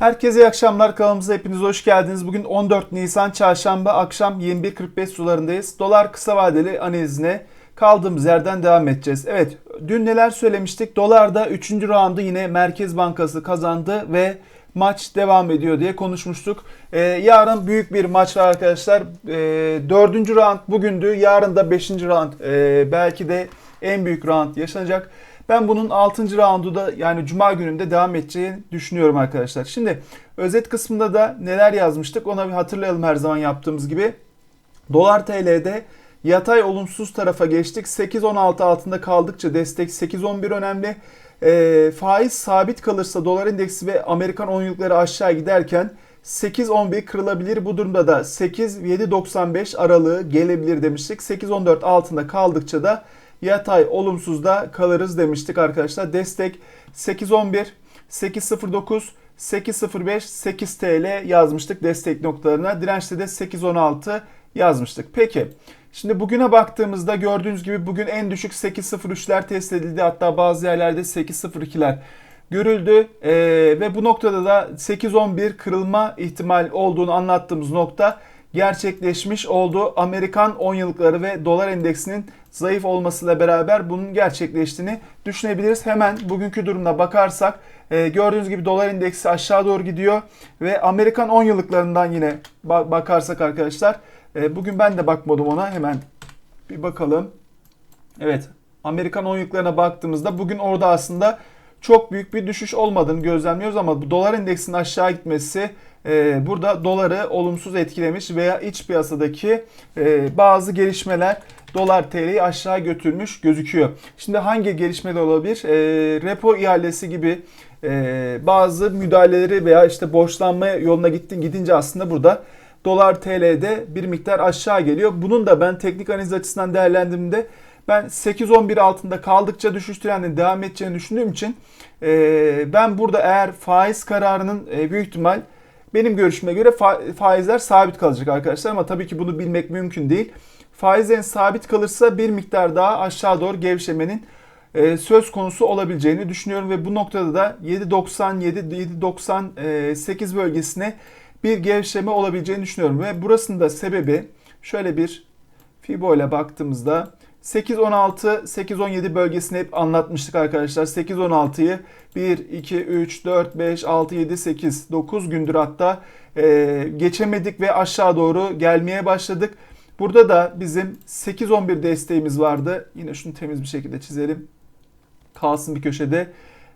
Herkese iyi akşamlar. Kanalımıza hepiniz hoş geldiniz. Bugün 14 Nisan Çarşamba akşam 21.45 sularındayız. Dolar kısa vadeli analizine kaldığımız yerden devam edeceğiz. Evet, dün neler söylemiştik? Dolarda 3. roundu yine Merkez Bankası kazandı ve maç devam ediyor diye konuşmuştuk. Ee, yarın büyük bir maç var arkadaşlar. Ee, 4. round bugündü. Yarın da 5. round. Ee, belki de en büyük round yaşanacak. Ben bunun 6. roundu da yani cuma gününde devam edeceğini düşünüyorum arkadaşlar. Şimdi özet kısmında da neler yazmıştık ona bir hatırlayalım her zaman yaptığımız gibi. Dolar TL'de yatay olumsuz tarafa geçtik. 8.16 altında kaldıkça destek 8.11 önemli. E, faiz sabit kalırsa dolar endeksi ve Amerikan 10 yıllıkları aşağı giderken 8.11 kırılabilir. Bu durumda da 8.795 aralığı gelebilir demiştik. 8.14 altında kaldıkça da yatay olumsuzda kalırız demiştik arkadaşlar. Destek 8.11, 8.09, 8.05, 8 TL yazmıştık destek noktalarına. Dirençte de 8.16 yazmıştık. Peki şimdi bugüne baktığımızda gördüğünüz gibi bugün en düşük 8.03'ler test edildi. Hatta bazı yerlerde 8.02'ler görüldü ee, ve bu noktada da 8.11 kırılma ihtimal olduğunu anlattığımız nokta gerçekleşmiş oldu. Amerikan 10 yıllıkları ve dolar endeksinin zayıf olmasıyla beraber bunun gerçekleştiğini düşünebiliriz. Hemen bugünkü durumda bakarsak e, gördüğünüz gibi dolar endeksi aşağı doğru gidiyor ve Amerikan 10 yıllıklarından yine bakarsak arkadaşlar e, bugün ben de bakmadım ona hemen bir bakalım. Evet Amerikan 10 yıllıklarına baktığımızda bugün orada aslında çok büyük bir düşüş olmadığını gözlemliyoruz ama bu dolar endeksinin aşağı gitmesi e, burada doları olumsuz etkilemiş veya iç piyasadaki e, bazı gelişmeler dolar TL'yi aşağı götürmüş gözüküyor. Şimdi hangi gelişmeler olabilir? E, repo ihalesi gibi e, bazı müdahaleleri veya işte borçlanma yoluna gittin gidince aslında burada dolar TL'de bir miktar aşağı geliyor. Bunun da ben teknik analiz açısından değerlendirdiğimde ben 8-11 altında kaldıkça düşüş trendinin devam edeceğini düşündüğüm için e, ben burada eğer faiz kararının e, büyük ihtimal benim görüşüme göre faizler sabit kalacak arkadaşlar. Ama tabii ki bunu bilmek mümkün değil. Faizlerin sabit kalırsa bir miktar daha aşağı doğru gevşemenin e, söz konusu olabileceğini düşünüyorum. Ve bu noktada da 7.97-7.98 bölgesine bir gevşeme olabileceğini düşünüyorum. Ve burasının da sebebi şöyle bir Fibo ile baktığımızda 8-16, 8-17 bölgesini hep anlatmıştık arkadaşlar. 8-16'yı 1, 2, 3, 4, 5, 6, 7, 8, 9 gündür hatta e, geçemedik ve aşağı doğru gelmeye başladık. Burada da bizim 8-11 desteğimiz vardı. Yine şunu temiz bir şekilde çizelim. Kalsın bir köşede.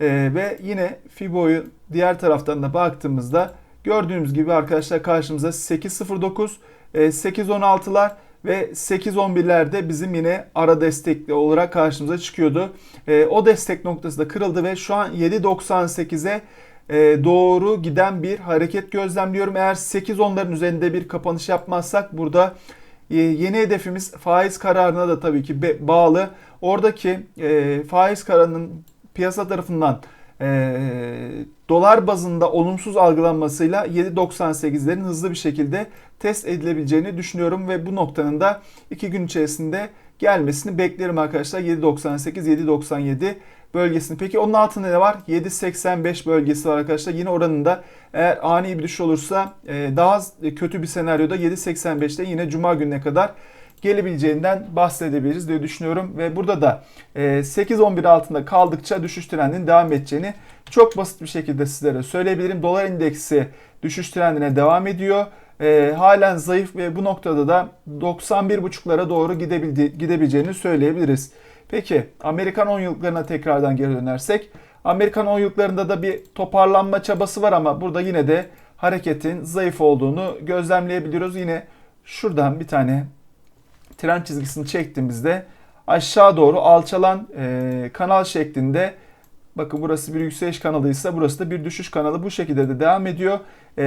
E, ve yine Fibo'yu diğer taraftan da baktığımızda gördüğümüz gibi arkadaşlar karşımıza 8-0-9, e, 8-16'lar ve 8-11'lerde bizim yine ara destekli olarak karşımıza çıkıyordu. E, o destek noktası da kırıldı ve şu an 7.98'e e, doğru giden bir hareket gözlemliyorum. Eğer 8-10'ların üzerinde bir kapanış yapmazsak burada e, yeni hedefimiz faiz kararına da tabii ki bağlı. Oradaki e, faiz kararının piyasa tarafından e, dolar bazında olumsuz algılanmasıyla 7.98'lerin hızlı bir şekilde test edilebileceğini düşünüyorum ve bu noktanın da 2 gün içerisinde gelmesini beklerim arkadaşlar. 7.98, 7.97 bölgesini. Peki onun altında ne var? 7.85 bölgesi var arkadaşlar. Yine oranında eğer ani bir düşüş olursa e, daha kötü bir senaryoda 7.85'te yine cuma gününe kadar gelebileceğinden bahsedebiliriz diye düşünüyorum. Ve burada da 8-11 e, altında kaldıkça düşüş trendinin devam edeceğini çok basit bir şekilde sizlere söyleyebilirim. Dolar endeksi düşüş trendine devam ediyor. E, halen zayıf ve bu noktada da 91.5'lara doğru gidebileceğini söyleyebiliriz. Peki Amerikan 10 yıllıklarına tekrardan geri dönersek. Amerikan 10 yıllıklarında da bir toparlanma çabası var ama burada yine de hareketin zayıf olduğunu gözlemleyebiliyoruz. Yine şuradan bir tane tren çizgisini çektiğimizde aşağı doğru alçalan e, kanal şeklinde bakın burası bir yükseliş kanalıysa burası da bir düşüş kanalı bu şekilde de devam ediyor. E,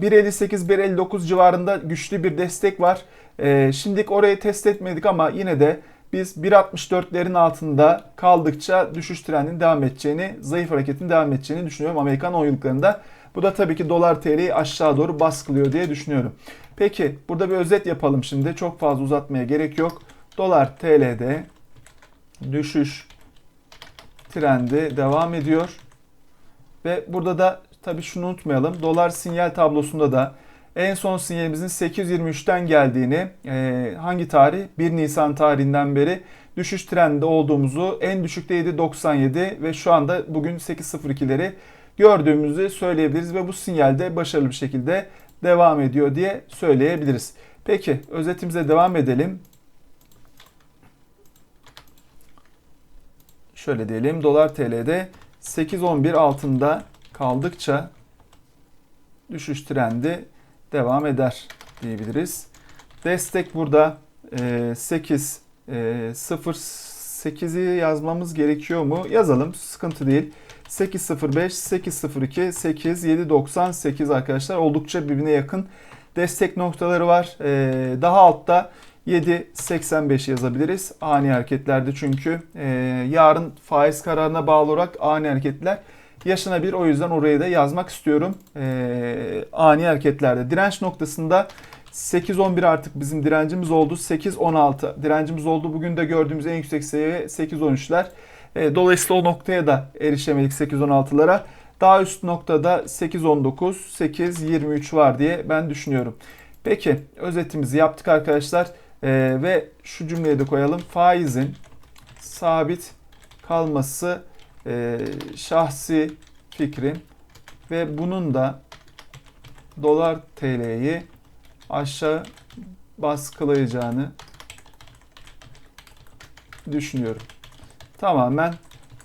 1.58-1.59 civarında güçlü bir destek var. E, şimdilik orayı test etmedik ama yine de biz 1.64'lerin altında kaldıkça düşüş trendinin devam edeceğini, zayıf hareketin devam edeceğini düşünüyorum Amerikan 10 yıllıklarında. Bu da tabii ki dolar TL'yi aşağı doğru baskılıyor diye düşünüyorum. Peki burada bir özet yapalım şimdi. Çok fazla uzatmaya gerek yok. Dolar TL'de düşüş trendi devam ediyor. Ve burada da tabii şunu unutmayalım. Dolar sinyal tablosunda da en son sinyalimizin 8.23'ten geldiğini e, hangi tarih? 1 Nisan tarihinden beri düşüş trendinde olduğumuzu en düşükte 7.97 ve şu anda bugün 8.02'leri gördüğümüzü söyleyebiliriz ve bu sinyalde başarılı bir şekilde devam ediyor diye söyleyebiliriz. Peki özetimize devam edelim. Şöyle diyelim dolar TL'de 8.11 altında kaldıkça düşüş trendi devam eder diyebiliriz. Destek burada 8 0 8'i yazmamız gerekiyor mu? Yazalım. Sıkıntı değil. 805, 802, 8, 798 arkadaşlar. Oldukça birbirine yakın destek noktaları var. Ee, daha altta 7.85 yazabiliriz. Ani hareketlerde çünkü e, yarın faiz kararına bağlı olarak ani hareketler yaşanabilir. O yüzden orayı da yazmak istiyorum. E, ani hareketlerde. Direnç noktasında 8.11 artık bizim direncimiz oldu. 8.16 direncimiz oldu. Bugün de gördüğümüz en yüksek seviye 8.13'ler. E, dolayısıyla o noktaya da erişemedik 8.16'lara. Daha üst noktada 8.19, 8.23 var diye ben düşünüyorum. Peki özetimizi yaptık arkadaşlar. Ee, ve şu cümleyi de koyalım. Faizin sabit kalması e, şahsi fikrim ve bunun da dolar TL'yi aşağı baskılayacağını düşünüyorum. Tamamen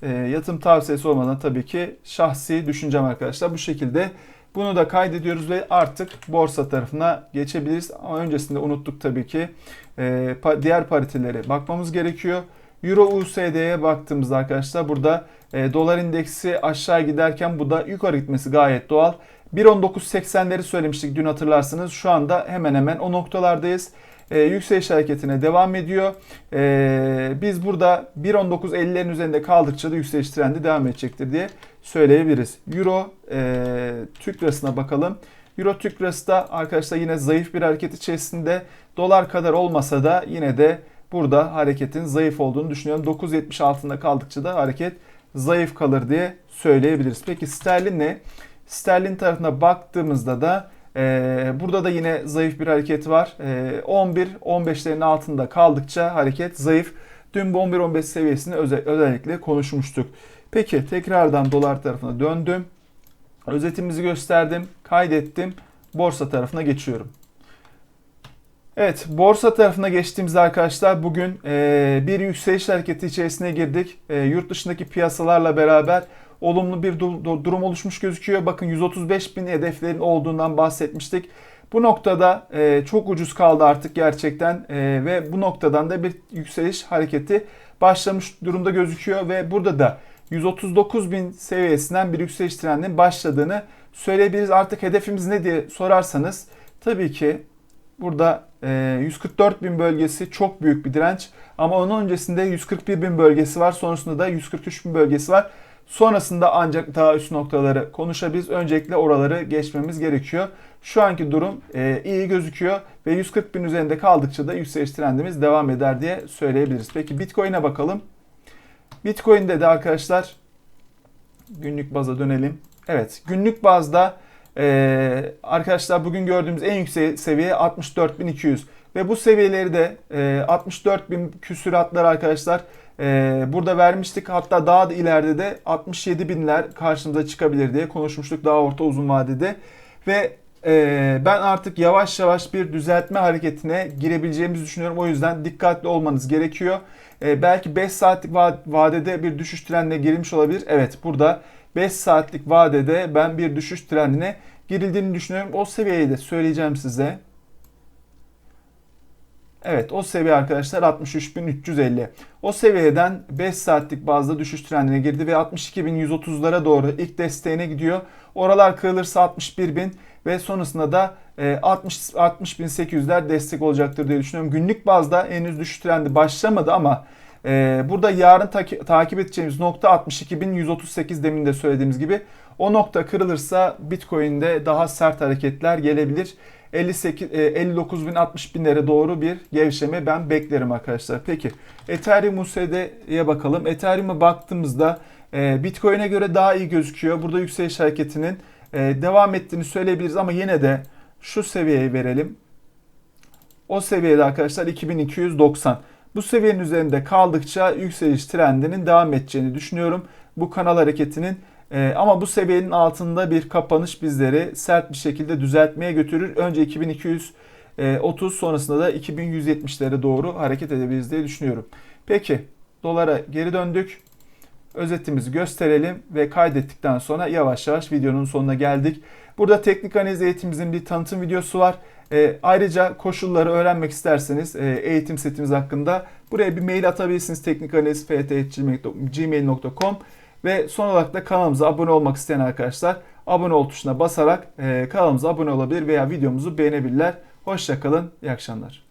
e, yatırım tavsiyesi olmadan tabii ki şahsi düşüncem arkadaşlar. Bu şekilde bunu da kaydediyoruz ve artık borsa tarafına geçebiliriz. Ama öncesinde unuttuk tabii ki e, diğer paritelere bakmamız gerekiyor. Euro USD'ye baktığımızda arkadaşlar burada e, dolar indeksi aşağı giderken bu da yukarı gitmesi gayet doğal. 1.1980'leri söylemiştik dün hatırlarsınız. Şu anda hemen hemen o noktalardayız. E, yükseliş hareketine devam ediyor. E, biz burada 1.19.50'lerin üzerinde kaldıkça da yükseliş trendi devam edecektir diye söyleyebiliriz. Euro e, Türk lirasına bakalım. Euro Türk lirası da arkadaşlar yine zayıf bir hareket içerisinde. Dolar kadar olmasa da yine de burada hareketin zayıf olduğunu düşünüyorum. 9.70 altında kaldıkça da hareket zayıf kalır diye söyleyebiliriz. Peki sterlin ne? Sterlin tarafına baktığımızda da e, burada da yine zayıf bir hareket var. E, 11-15'lerin altında kaldıkça hareket zayıf. Dün bu 11-15 seviyesini özel, özellikle konuşmuştuk. Peki tekrardan dolar tarafına döndüm. Özetimizi gösterdim, kaydettim. Borsa tarafına geçiyorum. Evet, borsa tarafına geçtiğimizde arkadaşlar bugün e, bir yükseliş hareketi içerisine girdik. E, yurt dışındaki piyasalarla beraber olumlu bir durum oluşmuş gözüküyor. Bakın 135 bin hedeflerin olduğundan bahsetmiştik. Bu noktada e, çok ucuz kaldı artık gerçekten e, ve bu noktadan da bir yükseliş hareketi başlamış durumda gözüküyor ve burada da 139 bin seviyesinden bir yükseliş trendinin başladığını söyleyebiliriz. Artık hedefimiz ne diye sorarsanız tabii ki burada 144 bin bölgesi çok büyük bir direnç ama onun öncesinde 141 bin bölgesi var sonrasında da 143 bin bölgesi var. Sonrasında ancak daha üst noktaları konuşabiliriz. Öncelikle oraları geçmemiz gerekiyor. Şu anki durum e, iyi gözüküyor ve 140 bin üzerinde kaldıkça da yükseliş trendimiz devam eder diye söyleyebiliriz. Peki Bitcoin'e bakalım. Bitcoin'de de arkadaşlar günlük baza dönelim. Evet günlük bazda e, arkadaşlar bugün gördüğümüz en yüksek seviye 64.200 ve bu seviyeleri de e, 64.000 küsuratlar arkadaşlar e, burada vermiştik. Hatta daha da ileride de 67 binler karşımıza çıkabilir diye konuşmuştuk daha orta uzun vadede. Ve e, ben artık yavaş yavaş bir düzeltme hareketine girebileceğimizi düşünüyorum. O yüzden dikkatli olmanız gerekiyor. E, belki 5 saatlik vadede bir düşüş trendine girilmiş olabilir. Evet burada 5 saatlik vadede ben bir düşüş trendine girildiğini düşünüyorum. O seviyeyi de söyleyeceğim size. Evet o seviye arkadaşlar 63.350. O seviyeden 5 saatlik bazda düşüş trendine girdi ve 62.130'lara doğru ilk desteğine gidiyor. Oralar kırılırsa 61.000 ve sonrasında da 60 60.800'ler destek olacaktır diye düşünüyorum. Günlük bazda henüz düşüş trendi başlamadı ama e, burada yarın ta- takip edeceğimiz nokta 62.138 demin de söylediğimiz gibi. O nokta kırılırsa Bitcoin'de daha sert hareketler gelebilir. 58 59 bin 60 binlere doğru bir gevşeme ben beklerim arkadaşlar. Peki Ethereum USD'ye bakalım. Ethereum'a baktığımızda E, Bitcoin'e göre daha iyi gözüküyor. Burada yükseliş hareketinin e, devam ettiğini söyleyebiliriz ama yine de şu seviyeyi verelim. O seviyede arkadaşlar 2290. Bu seviyenin üzerinde kaldıkça yükseliş trendinin devam edeceğini düşünüyorum. Bu kanal hareketinin e, ama bu seviyenin altında bir kapanış bizleri sert bir şekilde düzeltmeye götürür. Önce 2230 sonrasında da 2170'lere doğru hareket edebiliriz diye düşünüyorum. Peki dolara geri döndük. Özetimizi gösterelim ve kaydettikten sonra yavaş yavaş videonun sonuna geldik. Burada teknik analiz eğitimimizin bir tanıtım videosu var. E, ayrıca koşulları öğrenmek isterseniz e, eğitim setimiz hakkında buraya bir mail atabilirsiniz. teknikanaliz.ft.gmail.com ve son olarak da kanalımıza abone olmak isteyen arkadaşlar abone ol tuşuna basarak e, kanalımıza abone olabilir veya videomuzu beğenebilirler. Hoşçakalın, iyi akşamlar.